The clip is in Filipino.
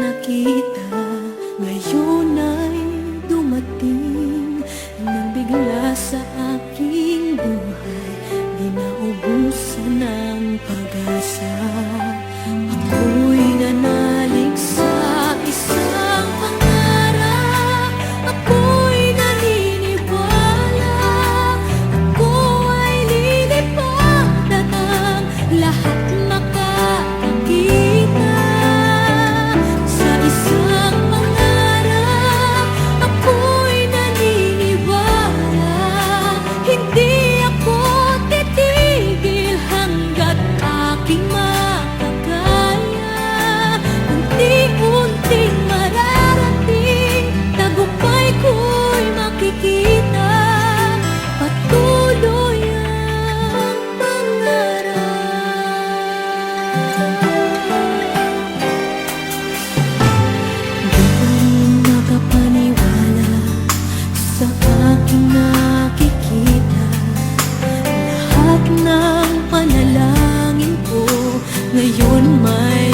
nakita. Ngayon aking nakikita. Lahat ng panalangin ko ngayon may